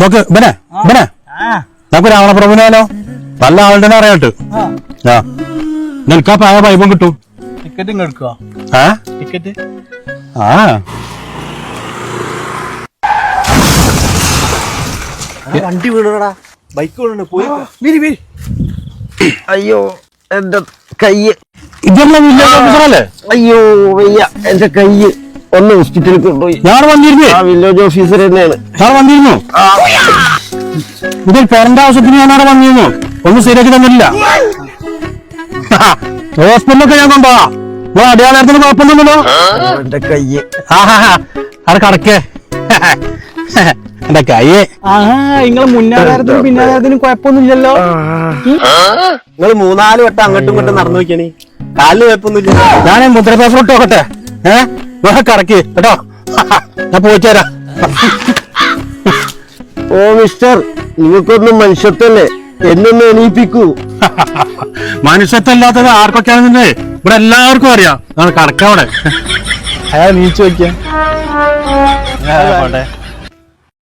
നോക്ക് ഇവനെ ഇവനെ. നമുക്ക് രാവണപ്രഭുനാലോ നല്ല ആളുടെ അറിയാട്ട് ആ. നിനക്കാ പായ പൈപ്പും കിട്ടും. ടിക്കറ്റ് എടുക്കുക ആ. ടിക്കറ്റ് ആ. വണ്ടി വീണടാ ബൈക്ക് വീണു പോയി അയ്യോ എന്റെ കയ്യ്. ഇതല്ല അയ്യോ വയ്യ. എന്റെ കയ്യ്. ഒന്ന് ഹോസ്പിറ്റലിൽ കൊണ്ടുപോയി. ഞാൻ വന്നിരുന്നേ. ആ വില്ലേജ് ഓഫീസർ തന്നെയാണ്. ഞാൻ വന്നിരുന്നു. ഇതിൽ പേരന്റ് ആവശ്യത്തിന് ഞാൻ അവിടെ വന്നിരുന്നു. ഒന്നും ശരിയാക്കി തന്നില്ല ഹോസ്പിറ്റലൊക്കെ ഞാൻ കൊണ്ടുപോവാ. നിങ്ങൾ അടയാളത്തിന് കുഴപ്പമൊന്നുമില്ലല്ലോ. എന്റെ കയ്യ്. ആഹാ അവിടെ കടക്കേ. എന്റെ കയ്യേ. ആ നിങ്ങൾ മുന്നാകാരത്തിനും പിന്നാകാരത്തിനും കുഴപ്പമൊന്നുമില്ലല്ലോ. നിങ്ങൾ മൂന്നാൽ വട്ടം അങ്ങോട്ടും ഇങ്ങോട്ടും നടന്നു നോക്കിയാണി കാലിന് കുഴപ്പമൊന്നുമില്ല ഞാൻ മുദ്ര പേപ്പർ ഇട്ട് നോക്കട്ടെ. ഏ? കടക്ക് കേട്ടോ? ഞാൻ പോയിച്ചേരാ ഓ മിസ്റ്റർ നിങ്ങൾക്കൊന്നും മനുഷ്യത്വല്ലേ? എന്നൊന്ന് എണീപ്പിക്കൂ. മനുഷ്യത്വമില്ലാത്തത് ആർക്കൊക്കെയാണെന്നെ ഇവിടെ എല്ലാവർക്കും അറിയാം. നമ്മൾ കടക്കവിടെ. അയാൾ നീച്ചു വയ്ക്കാം. പോട്ടെ.